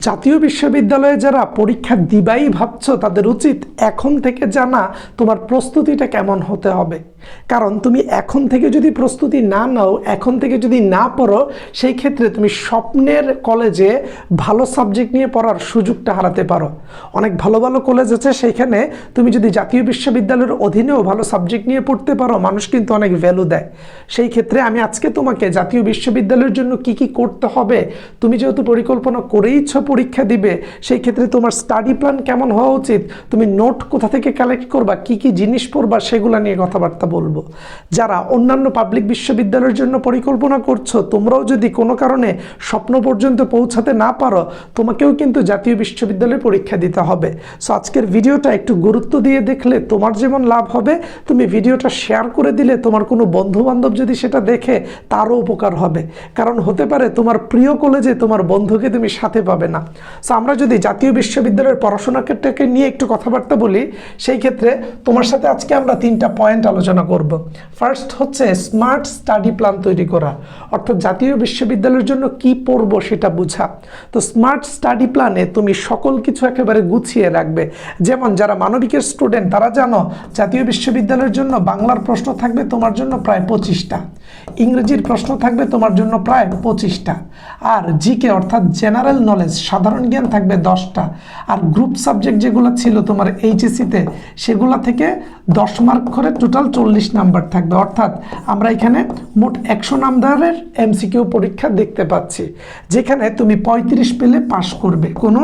জাতীয় বিশ্ববিদ্যালয়ে যারা পরীক্ষা দিবাই ভাবছ তাদের উচিত এখন থেকে জানা তোমার প্রস্তুতিটা কেমন হতে হবে। কারণ তুমি এখন থেকে যদি প্রস্তুতি না নাও, এখন থেকে যদি না পড়ো, সেই ক্ষেত্রে তুমি স্বপ্নের কলেজে ভালো সাবজেক্ট নিয়ে পড়ার সুযোগটা হারাতে পারো। অনেক ভালো ভালো কলেজ আছে, সেইখানে তুমি যদি জাতীয় বিশ্ববিদ্যালয়ের অধীনেও ভালো সাবজেক্ট নিয়ে পড়তে পারো, মানুষ কিন্তু অনেক ভ্যালু দেয়। সেই ক্ষেত্রে আমি আজকে তোমাকে জাতীয় বিশ্ববিদ্যালয়ের জন্য কি কি করতে হবে, তুমি যেহেতু পরিকল্পনা করেইছ পরীক্ষা দিবে, সেই ক্ষেত্রে তোমার স্টাডি প্ল্যান কেমন হওয়া উচিত, তুমি নোট কোথা থেকে কালেক্ট করবা, কি কি জিনিস পড়বা, সেগুলো নিয়ে কথাবার্তা বলব। যারা অন্যান্য পাবলিক বিশ্ববিদ্যালয়ের জন্য পরিকল্পনা করছ, তোমরাও যদি কোনো কারণে স্বপ্ন পর্যন্ত পৌঁছাতে না পারো, তোমাকেও কিন্তু জাতীয় বিশ্ববিদ্যালয়ে পরীক্ষা দিতে হবে। সো আজকের ভিডিওটা একটু গুরুত্ব দিয়ে দেখলে তোমার যেমন লাভ হবে, তুমি ভিডিওটা শেয়ার করে দিলে তোমার কোনো বন্ধু বান্ধব যদি সেটা দেখে, তারও উপকার হবে। কারণ হতে পারে তোমার প্রিয় কলেজে তোমার বন্ধুকে তুমি সাথে পাবে না। সো আমরা যদি জাতীয় বিশ্ববিদ্যালয়ের পড়াশোনাটাকে নিয়ে একটু কথাবার্তা বলি, সেই ক্ষেত্রে তোমার সাথে আজকে আমরা তিনটা পয়েন্ট আলোচনা করব। ফার্স্ট হচ্ছে স্মার্ট স্টাডি প্ল্যান তৈরি করা। অর্থাৎ জাতীয় বিশ্ববিদ্যালয়ের জন্য কি পড়ব সেটা বোঝা। তো স্মার্ট স্টাডি প্ল্যানে তুমি সকল কিছু একেবারে গুছিয়ে রাখবে। যেমন যারা মানবিকের স্টুডেন্ট তারা জানো, জাতীয় বিশ্ববিদ্যালয়ের জন্য বাংলার প্রশ্ন থাকবে তোমার জন্য প্রায় পঁচিশটা। ইংরেজির প্রশ্ন থাকবে তোমার জন্য প্রায় পঁচিশটা। আর জিকে, অর্থাৎ জেনারেল নলেজ সাধারণ জ্ঞান থাকবে দশটা। আর গ্রুপ সাবজেক্ট যেগুলো ছিল তোমার এইচএসিতে সেগুলো থেকে দশ মার্ক করে টোটাল চল্লিশ নাম্বার থাকবে। অর্থাৎ আমরা এখানে মোট একশো নাম্বারের এমসিকিউ পরীক্ষা দেখতে পাচ্ছি, যেখানে তুমি পঁয়ত্রিশ পেলে পাশ করবে। কোনো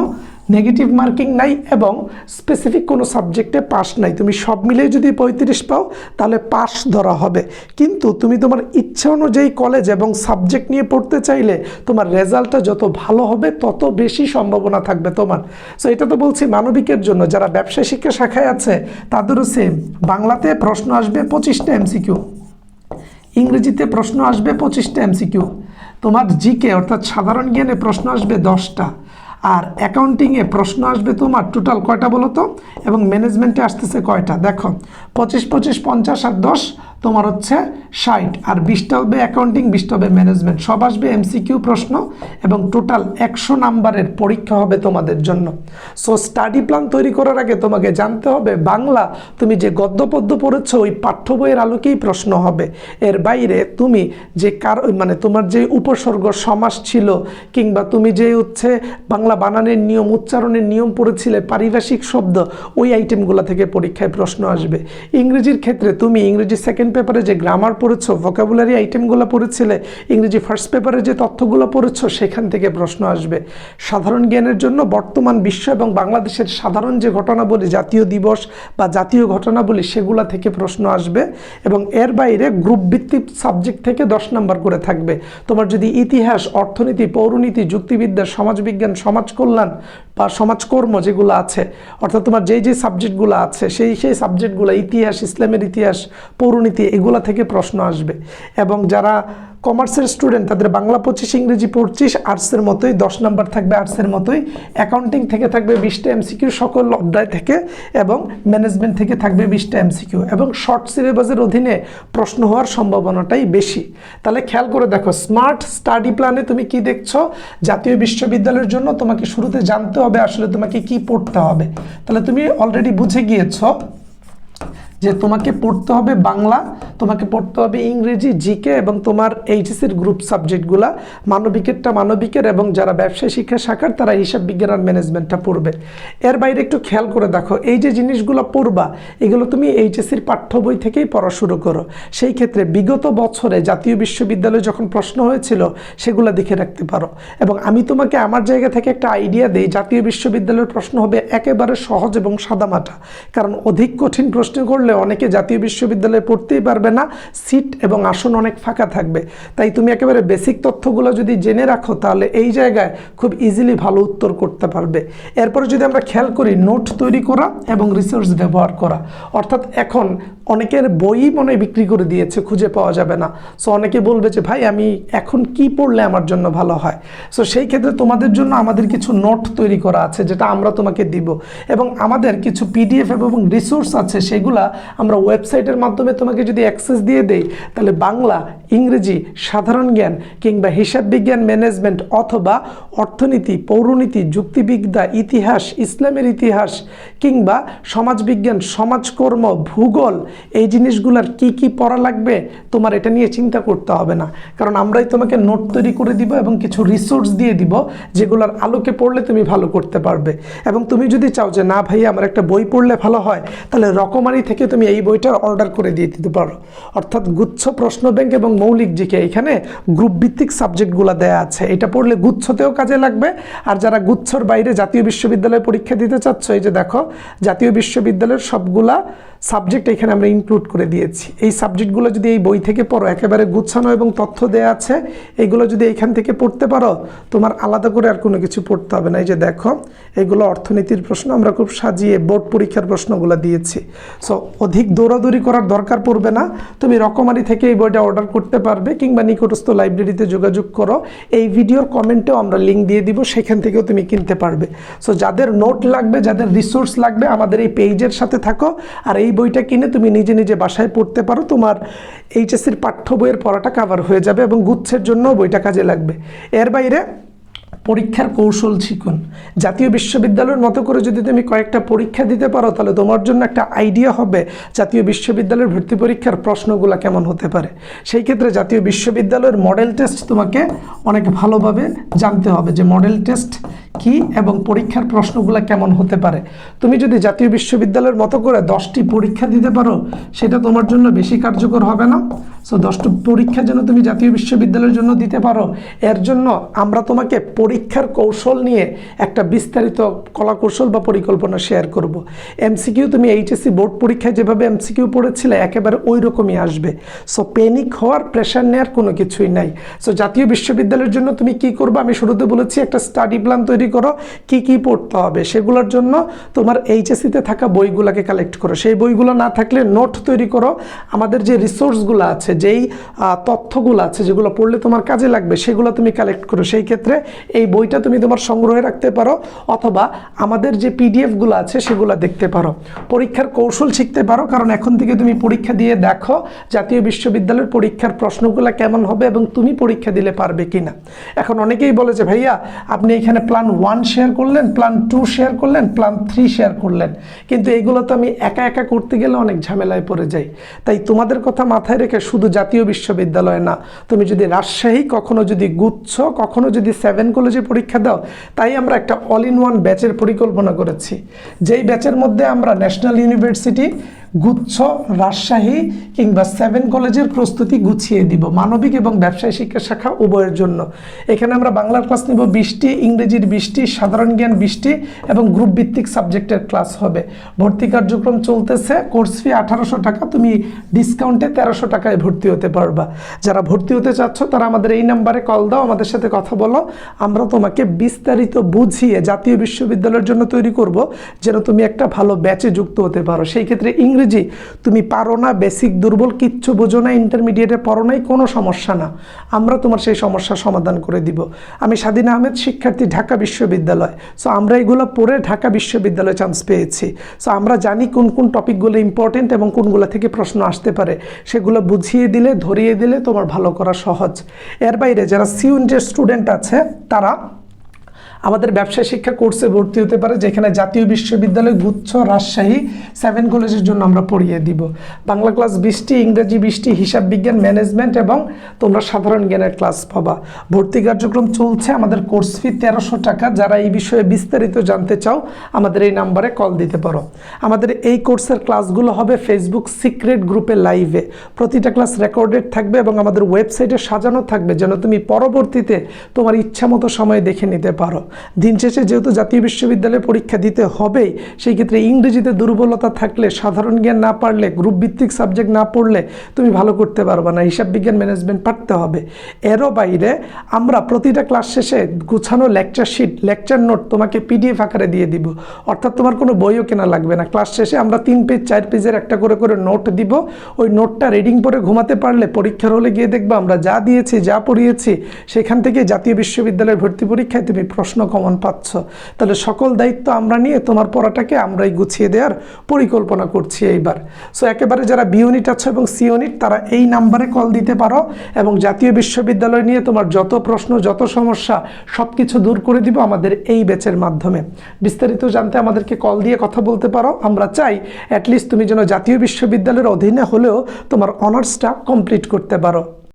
নেগেটিভ মার্কিং নাই এবং স্পেসিফিক কোনো সাবজেক্টে পাস নাই। তুমি সব মিলে যদি পঁয়ত্রিশ পাও, তাহলে পাস ধরা হবে। কিন্তু তুমি তোমার ইচ্ছা অনুযায়ী কলেজ এবং সাবজেক্ট নিয়ে পড়তে চাইলে তোমার রেজাল্টটা যত ভালো হবে, তত বেশি সম্ভাবনা থাকবে তোমার। সো এটা তো বলছি মানবিকের জন্য। যারা ব্যবসায় শিক্ষা শাখায় আছে, তাদেরও সেম বাংলাতে প্রশ্ন আসবে পঁচিশটা এমসিকিউ ইংরেজিতে প্রশ্ন আসবে পঁচিশটা এমসিকিউ তোমার জিকে অর্থাৎ সাধারণ জ্ঞানে প্রশ্ন আসবে দশটা আর অ্যাকাউন্টিংয়ে প্রশ্ন আসবে তোমার টোটাল কয়টা বলো তো? এবং ম্যানেজমেন্টে আসতেছে কয়টা? দেখো, পঁচিশ পঁচিশ, পঞ্চাশ আর দশ তোমার হচ্ছে ষাট। আর বিশটা হবে অ্যাকাউন্টিং বিশটা হবে ম্যানেজমেন্ট সব আসবে এমসিকিউ প্রশ্ন এবং টোটাল একশো নাম্বারের পরীক্ষা হবে তোমাদের জন্য। সো স্টাডি প্ল্যান তৈরি করার আগে তোমাকে জানতে হবে, বাংলা তুমি যে গদ্য পদ্য পড়েছো, ওই পাঠ্য বইয়ের আলোকেই প্রশ্ন হবে। এর বাইরে তুমি যে কার মানে তোমার যে উপসর্গ সমাস ছিল, কিংবা তুমি যে হচ্ছে বাংলা বানানের নিয়ম, উচ্চারণের নিয়ম পড়েছিলে, পারিভাষিক শব্দ, ওই আইটেমগুলো থেকে পরীক্ষায় প্রশ্ন আসবে। ইংরেজির ক্ষেত্রে তুমি ইংরেজি সেকেন্ড পেপারে যে গ্রামার পড়েছো ভোকাবুলারি আইটেমগুলো পড়েছিলে, ইংরেজি ফার্স্ট পেপারে যে তথ্যগুলো পড়েছো, সেখান থেকে প্রশ্ন আসবে। সাধারণ জ্ঞানের জন্য বর্তমান বিশ্ব এবং বাংলাদেশের সাধারণ যে ঘটনাবলী, জাতীয় দিবস বা জাতীয় ঘটনাবলী, সেগুলা থেকে প্রশ্ন আসবে এবং এর বাইরে গ্রুপ ভিত্তিক সাবজেক্ট থেকে দশ নাম্বার করে থাকবে। তোমার যদি ইতিহাস, অর্থনীতি, পৌরনীতি, যুক্তিবিদ্যা, সমাজবিজ্ঞান সমাজ কল্যাণ বা সমাজকর্ম যেগুলো আছে, অর্থাৎ তোমার যেই যে সাবজেক্টগুলো আছে, সেই সেই সাবজেক্টগুলো ইতিহাস, ইসলামের ইতিহাস, পৌরনীতি এগুলা থেকে প্রশ্ন আসবে। এবং যারা কমার্সের স্টুডেন্ট, তাদের বাংলা পঁচিশ, ইংরেজি পঁচিশ, আর্টসের মতোই, দশ নাম্বার থাকবে আর্টসের মতোই, অ্যাকাউন্টিং থেকে থাকবে বিশটা এমসিকিউ, সকল অধ্যায় থেকে, এবং ম্যানেজমেন্ট থেকে থাকবে বিশটা এমসিকিউ। এবং শর্ট সিলেবাসের অধীনে প্রশ্ন হওয়ার সম্ভাবনাটাই বেশি। তাহলে খেয়াল করে দেখো, স্মার্ট স্টাডি প্ল্যানে তুমি কি দেখছ? জাতীয় বিশ্ববিদ্যালয়ের জন্য তোমাকে শুরুতে জানতে হবে আসলে তোমাকে কি পড়তে হবে। তাহলে তুমি অলরেডি বুঝে গিয়েছো যে তোমাকে পড়তে হবে বাংলা, তোমাকে পড়তে হবে ইংরেজি জিকে এবং তোমার এইচএসির গ্রুপ সাবজেক্টগুলা মানবিকেরটা মানবিকের এবং যারা ব্যবসায় শিক্ষা শাখার তারা হিসাব বিজ্ঞান আর ম্যানেজমেন্টটা পড়বে। এর বাইরে একটু খেয়াল করে দেখো, এই যে জিনিসগুলো পড়বা, এগুলো তুমি এইচএসির পাঠ্য বই থেকেই পড়া শুরু করো। সেই ক্ষেত্রে বিগত বছরে জাতীয় বিশ্ববিদ্যালয়ে যখন প্রশ্ন হয়েছিল, সেগুলো দেখে রাখতে পারো। এবং আমি তোমাকে আমার জায়গা থেকে একটা আইডিয়া দিই, জাতীয় বিশ্ববিদ্যালয়ের প্রশ্ন হবে একেবারে সহজ এবং সাদামাটা। কারণ অধিক কঠিন প্রশ্ন করলে অনেকে জাতীয় বিশ্ববিদ্যালয়ে পড়তেই পারবে না, সিট এবং আসন অনেক ফাঁকা থাকবে। তাই তুমি একেবারে বেসিক তথ্যগুলো যদি জেনে রাখো, তাহলে এই জায়গায় খুব ইজিলি ভালো উত্তর করতে পারবে। এরপরে যদি আমরা খেয়াল করি নোট তৈরি করা এবং রিসোর্স ব্যবহার করা। অর্থাৎ এখন অনেকের বই মনে বিক্রি করে দিয়েছে, খুঁজে পাওয়া যাবে না। সো অনেকে বলবে যে, ভাই, আমি এখন কি পড়লে আমার জন্য ভালো হয়? সো সেই ক্ষেত্রে তোমাদের জন্য আমাদের কিছু নোট তৈরি করা আছে, যেটা আমরা তোমাকে দিব। এবং আমাদের কিছু পিডিএফ এবং রিসোর্স আছে, সেগুলা আমরা ওয়েবসাইটের মাধ্যমে তোমাকে যদি অ্যাক্সেস দিয়ে দেই, তাহলে বাংলা, ইংরেজি, সাধারণ জ্ঞান কিংবা হিসাব বিজ্ঞান ম্যানেজমেন্ট অথবা অর্থনীতি, পৌরনীতি, যুক্তিবিদ্যা, ইতিহাস, ইসলামের ইতিহাস কিংবা সমাজবিজ্ঞান সমাজকর্ম, ভূগোল এই জিনিসগুলোর কি কি পড়া লাগবে তোমার এটা নিয়ে চিন্তা করতে হবে না। কারণ আমরাই তোমাকে নোট তৈরি করে দিব এবং কিছু রিসোর্স দিয়ে দিব যেগুলোর আলোকে পড়লে তুমি ভালো করতে পারবে। এবং তুমি যদি চাও যে, না ভাই আমার একটা বই পড়লে ভালো হয়, তাহলে রকমারি থেকে তুমি এই বইটা অর্ডার করে দিয়ে দিতে পারো। অর্থাৎ গুচ্ছ প্রশ্ন ব্যাংক এবং মৌলিক জিকে এখানে গ্রুপ ভিত্তিক সাবজেক্টগুলো দেয়া আছে। এটা পড়লে গুচ্ছতেও কাজে লাগবে। আর যারা গুচ্ছর বাইরে জাতীয় বিশ্ববিদ্যালয়ে পরীক্ষা দিতে চাচ্ছ, এই যে দেখো, জাতীয় বিশ্ববিদ্যালয়ের সবগুলা সাবজেক্ট এখানে আমরা ইনক্লুড করে দিয়েছি। এই সাবজেক্টগুলো যদি এই বই থেকে পড়ো, একেবারে গুছানো এবং তথ্য দেওয়া আছে এইগুলো যদি এইখান থেকে পড়তে পারো, তোমার আলাদা করে আর কোনো কিছু পড়তে হবে না। এই যে দেখো, এগুলো অর্থনীতির প্রশ্ন, আমরা খুব সাজিয়ে বোর্ড পরীক্ষার প্রশ্নগুলো দিয়েছি। সো অধিক দৌড়াদৌড়ি করার দরকার পড়বে না। তুমি রকমারি থেকে এই বইটা অর্ডার করতে পারবে, কিংবা নিকটস্থ লাইব্রেরিতে যোগাযোগ করো। এই ভিডিওর কমেন্টেও আমরা লিঙ্ক দিয়ে দিব, সেখান থেকেও তুমি কিনতে পারবে। সো যাদের নোট লাগবে, যাদের রিসোর্স লাগবে, আমাদের এই পেজের সাথে থাকো। আর এই বইটা কিনে তুমি নিজে নিজে বাসায় পড়তে পারো। তোমার এইচএসসির পাঠ্য বইয়ের পড়াটা কাভার হয়ে যাবে এবং গুচ্ছের জন্য বইটা কাজে লাগবে। এর বাইরে পরীক্ষার কৌশল শিখুন। জাতীয় বিশ্ববিদ্যালয়ের মতো করে যদি তুমি কয়েকটা পরীক্ষা দিতে পারো, তাহলে তোমার জন্য একটা আইডিয়া হবে জাতীয় বিশ্ববিদ্যালয়ের ভর্তি পরীক্ষার প্রশ্নগুলো কেমন হতে পারে। সেই ক্ষেত্রে জাতীয় বিশ্ববিদ্যালয়ের মডেল টেস্ট তোমাকে অনেক ভালোভাবে জানতে হবে যে মডেল টেস্ট কি এবং পরীক্ষার প্রশ্নগুলো কেমন হতে পারে। তুমি যদি জাতীয় বিশ্ববিদ্যালয়ের মতো করে দশটি পরীক্ষা দিতে পারো, সেটা তোমার জন্য বেশি কার্যকর হবে না। সো দশটি পরীক্ষা যেন তুমি জাতীয় বিশ্ববিদ্যালয়ের জন্য দিতে পারো, এর জন্য আমরা তোমাকে পরীক্ষার কৌশল নিয়ে একটা বিস্তারিত কলা কৌশল বা পরিকল্পনা শেয়ার করব। এমসিকিউ তুমি এইচএসসি বোর্ড পরীক্ষায় যেভাবে এমসিকিউ পড়েছিলে, একেবারে ওই রকমই আসবে। সো পেনিক হওয়ার প্রেশার নেওয়ার কোনো কিছুই নাই। সো জাতীয় বিশ্ববিদ্যালয়ের জন্য তুমি কি করবে? আমি শুরুতে বলেছি একটা স্টাডি প্ল্যান তৈরি করো, কি কি পড়তে হবে। সেগুলোর জন্য তোমার এইচএসসিতে থাকা বইগুলোকে কালেক্ট করো। সেই বইগুলো না থাকলে নোট তৈরি করো। আমাদের যে রিসোর্সগুলো আছে, যেই তথ্যগুলো আছে, যেগুলো পড়লে তোমার কাজে লাগবে, সেগুলো তুমি কালেক্ট করো। সেই ক্ষেত্রে এই বইটা তুমি তোমার সংগ্রহে রাখতে পারো, অথবা আমাদের যে পিডিএফগুলো আছে সেগুলো দেখতে পারো। পরীক্ষার কৌশল শিখতে পারো, কারণ এখন থেকে তুমি পরীক্ষা দিয়ে দেখো জাতীয় বিশ্ববিদ্যালয়ের পরীক্ষার প্রশ্নগুলো কেমন হবে এবং তুমি পরীক্ষা দিলে পারবে কিনা। এখন অনেকেই বলে যে, ভাইয়া, আপনি এখানে প্ল্যান ওয়ান শেয়ার করলেন প্ল্যান টু শেয়ার করলেন প্ল্যান থ্রি শেয়ার করলেন। কিন্তু এইগুলো তো আমি একা একা করতে গেলে অনেক ঝামেলায় পড়ে যাই। তাই তোমাদের কথা মাথায় রেখে শুধু জাতীয় বিশ্ববিদ্যালয় না, তুমি যদি রাজশাহী, কখনো যদি গুচ্ছ, কখনো যদি সেভেন কলেজে পরীক্ষা দাও, তাই আমরা একটা অল ইন ওয়ান ব্যাচের পরিকল্পনা করেছি। যেই ব্যাচের মধ্যে আমরা ন্যাশনাল ইউনিভার্সিটি গুচ্ছ রাজশাহী কিংবা সেভেন কলেজের প্রস্তুতি গুছিয়ে দিব, মানবিক এবং ব্যবসায় শিক্ষা শাখা উভয়ের জন্য। এখানে আমরা বাংলার ক্লাস নিব বিশটি, ইংরেজির বিশটি, সাধারণ জ্ঞান বিশটি এবং গ্রুপ ভিত্তিক সাবজেক্টের ক্লাস হবে। ভর্তি কার্যক্রম চলতেছে কোর্স ফি আঠারোশো টাকা, তুমি ডিসকাউন্টে তেরোশো টাকায় ভর্তি হতে পারবা। যারা ভর্তি হতে চাচ্ছ, তারা আমাদের এই নাম্বারে কল দাও, আমাদের সাথে কথা বলো। আমরা তোমাকে বিস্তারিত বুঝিয়ে জাতীয় বিশ্ববিদ্যালয়ের জন্য তৈরি করব, যেন তুমি একটা ভালো ব্যাচে যুক্ত হতে পারো। সেই ক্ষেত্রে ইংরেজি তুমি পারো না বেসিক দুর্বল, কিচ্ছু বোঝো না ইন্টারমিডিয়েটে পড়ো নাই, কোনো সমস্যা না। আমরা তোমার সেই সমস্যার সমাধান করে দিব। আমি স্বাধীন আহমেদ, শিক্ষার্থী, ঢাকা বিশ্ববিদ্যালয়। সো আমরা এগুলো পড়ে ঢাকা বিশ্ববিদ্যালয়ে চান্স পেয়েছি। সো আমরা জানি কোন কোন টপিকগুলো ইম্পর্টেন্ট এবং কোনগুলো থেকে প্রশ্ন আসতে পারে। সেগুলো বুঝিয়ে দিলে, ধরিয়ে দিলে তোমার ভালো করা সহজ। এর বাইরে যারা সিউন্টের স্টুডেন্ট আছে, তারা আমাদের ব্যবসা শিক্ষা কোর্সে ভর্তি হতে পারে, যেখানে জাতীয় বিশ্ববিদ্যালয় গুচ্ছ রাজশাহী সেভেন কলেজের জন্য আমরা পড়িয়ে দিব। বাংলা ক্লাস বিশটি, ইংরেজি বিশটি, হিসাব বিজ্ঞান, ম্যানেজমেন্ট এবং তোমরা সাধারণ জ্ঞানের ক্লাস পাবা। ভর্তি কার্যক্রম চলছে, আমাদের কোর্স ফি তেরোশো টাকা। যারা এই বিষয়ে বিস্তারিত জানতে চাও, আমাদের এই নাম্বারে কল দিতে পারো। আমাদের এই কোর্সের ক্লাসগুলো হবে ফেসবুক সিক্রেট গ্রুপে লাইভে। প্রতিটা ক্লাস রেকর্ডেড থাকবে এবং আমাদের ওয়েবসাইটে সাজানো থাকবে, যেন তুমি পরবর্তীতে তোমার ইচ্ছা মতো সময় দেখে নিতে পারো। দিন শেষে যেহেতু জাতীয় বিশ্ববিদ্যালয়ে পরীক্ষা দিতে হবেই, সেই ক্ষেত্রে ইংরেজিতে দুর্বলতা থাকলে, সাধারণ জ্ঞান না পারলে গ্রুপ ভিত্তিক সাবজেক্ট না পড়লে তুমি ভালো করতে পারবে না। হিসাব বিজ্ঞান ম্যানেজমেন্ট পারতে হবে। এরও বাইরে আমরা প্রতিটা ক্লাস শেষে গুছানো লেকচার শিট লেকচার নোট তোমাকে পিডিএফ আকারে দিয়ে দিব। অর্থাৎ তোমার কোনো বইও কেনা লাগবে না। ক্লাস শেষে আমরা তিন পেজ চার পেজের একটা করে করে নোট দিব। ওই নোটটা রিডিং পরে ঘুমাতে পারলে পরীক্ষার হলে গিয়ে দেখব আমরা যা দিয়েছি, যা পড়িয়েছি, সেখান থেকে জাতীয় বিশ্ববিদ্যালয়ের ভর্তি পরীক্ষায় তুমি প্রশ্ন কমন পাচ্ছ। তাহলে সকল দায়িত্ব আমরা নিয়ে তোমার পড়াটাকে আমরাই গুছিয়ে দেওয়ার পরিকল্পনা করছি এইবার। সো একেবারে যারা বি ইউনিট আছো এবং সি ইউনিট তারা এই নাম্বারে কল দিতে পারো এবং জাতীয় বিশ্ববিদ্যালয় নিয়ে তোমার যত প্রশ্ন, যত সমস্যা সব কিছু দূর করে দিব আমাদের এই ব্যাচের মাধ্যমে। বিস্তারিত জানতে আমাদেরকে কল দিয়ে কথা বলতে পারো। আমরা চাই অ্যাটলিস্ট তুমি যেন জাতীয় বিশ্ববিদ্যালয়ের অধীনে হলেও তোমার অনার্সটা কমপ্লিট করতে পারো।